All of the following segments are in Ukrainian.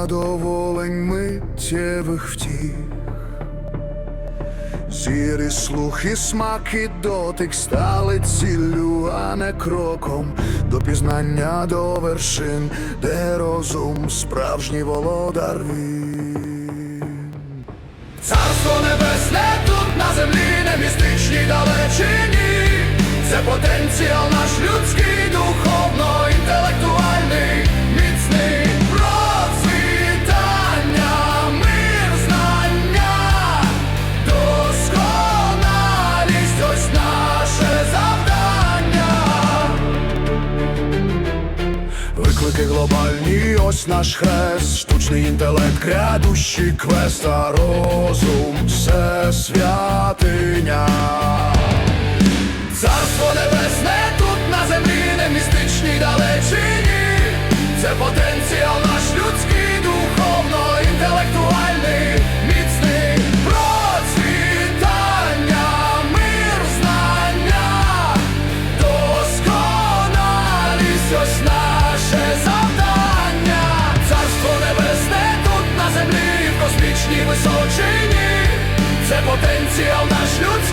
задоволень миттєвих втіх. Зір і слух, і смак, і дотик стали ціллю, а не кроком до пізнання до вершин, де розум справжній володар він. Царство небесне тут на землі, не містичній далечині. Це потенціал наш людський, духовно, інтелектуальний, наш хрест, штучний інтелект, грядущий квест, а розум все святиня. Царство небесне тут на землі, не містичній далечині. Це потенціал потенціал наш людський,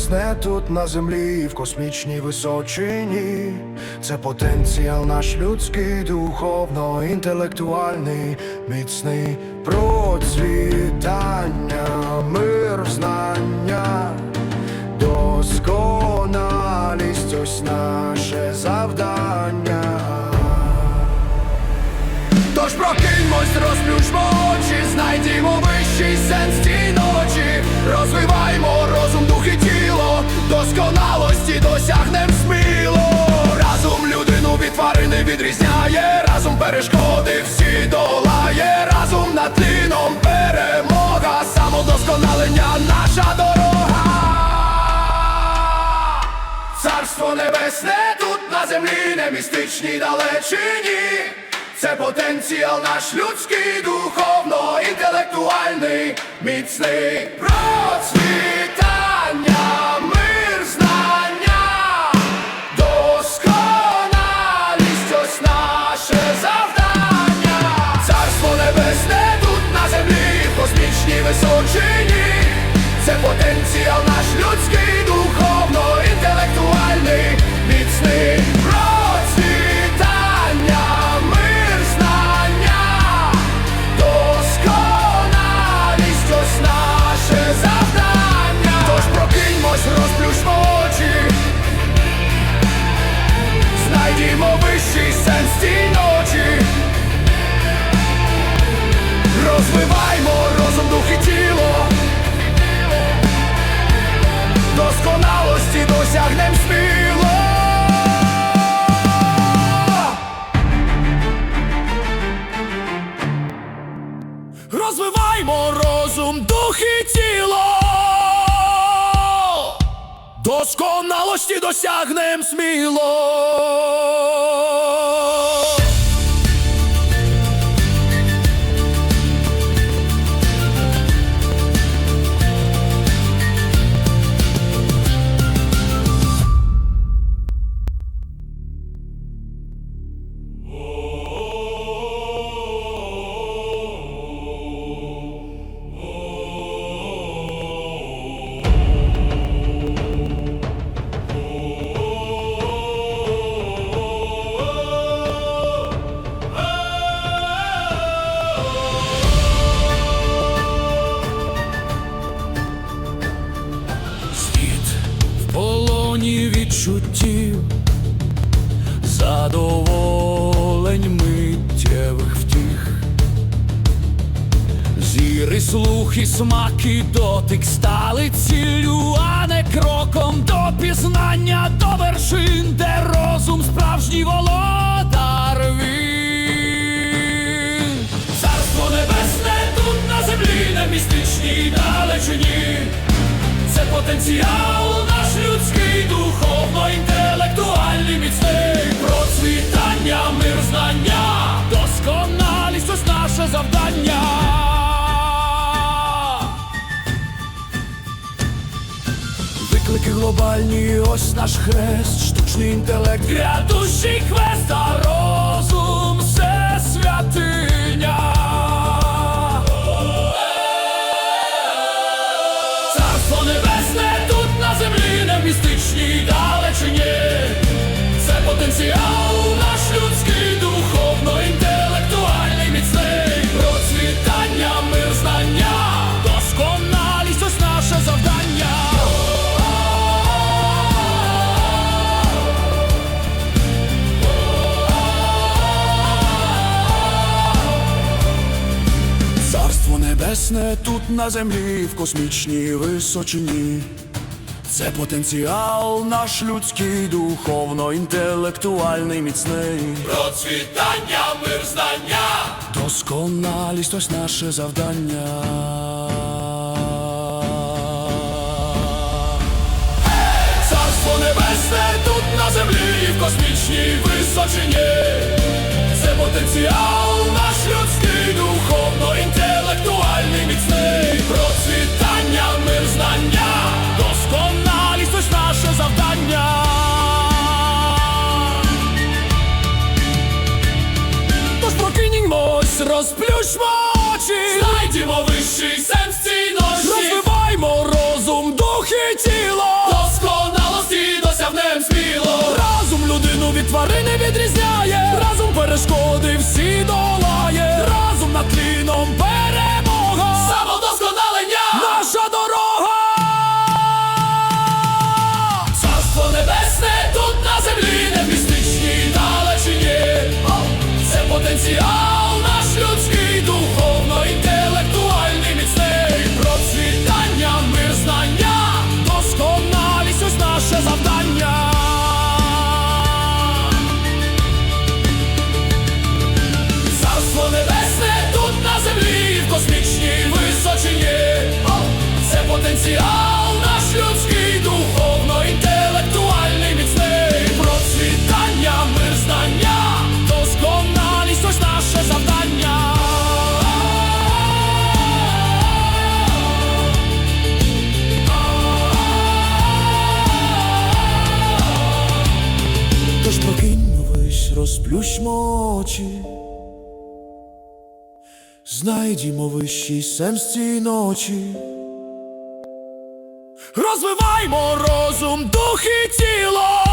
Царство тут на землі, в космічній височині. Це потенціал наш людський, духовно, інтелектуальний, міцний процвітання, мир, знання, досконалість, ось наше завдання. Тож прокиньмось, розплющмо очі, знайдімо вищий сенс тій ночі, розвиваймо досконалості досягнем сміло. Разум людину від тварини відрізняє, разум перешкоди всі долає, разум над тліном перемога, самодосконалення наша дорога. Царство небесне тут на землі, не містичній далечині. Це потенціал наш людський, духовно, інтелектуальний, міцний процвітання, Розвиваймо розум, дух і тіло. Досконалості досягнем сміло. Гострий слух і смак і дотик стали цілю, а не кроком до пізнання до вершин, де розум справжній володар він Царство небесне тут на землі, на містичній далечині. Це потенціал наш людський, духовно, інтелектуальний міцний. Виклики глобальні, ось наш хрест, штучний інтелект, грядущий квест, а розум все святиня. Небесне тут на землі, в космічній височині. Це потенціал наш людський, духовно, інтелектуальний, міцний. Процвітання, мир, знання, Досконалість ось наше завдання. царство небесне тут на землі, в космічній височині. Це потенціал очі, знайдімо вищий сенс цій ночі. розвиваймо розум, дух і тіло. Досконалості досягнем сміло. Разум людину від тварини відрізняє, разум перешкоди всі долає, разум над тліном перемога. Самодосконалення, Наша дорога. царство небесне тут на землі, не в містичній далечині. Це потенціал розплющмо очі. Знайдімо вищий сенс цій ночі. Розвиваймо розум, дух і тіло.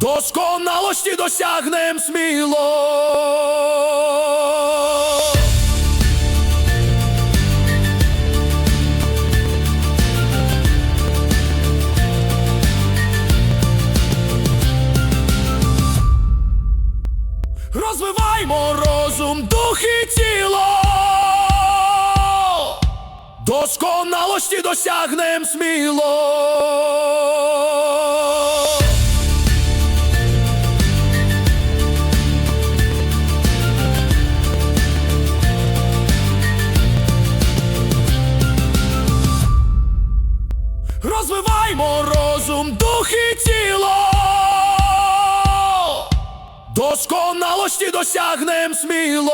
Досконалості досягнем сміло. Розвиваймо розум, дух і тіло. Досконалості досягнем сміло. Розвиваймо розум, дух і тіло. Досконалості досягнем сміло.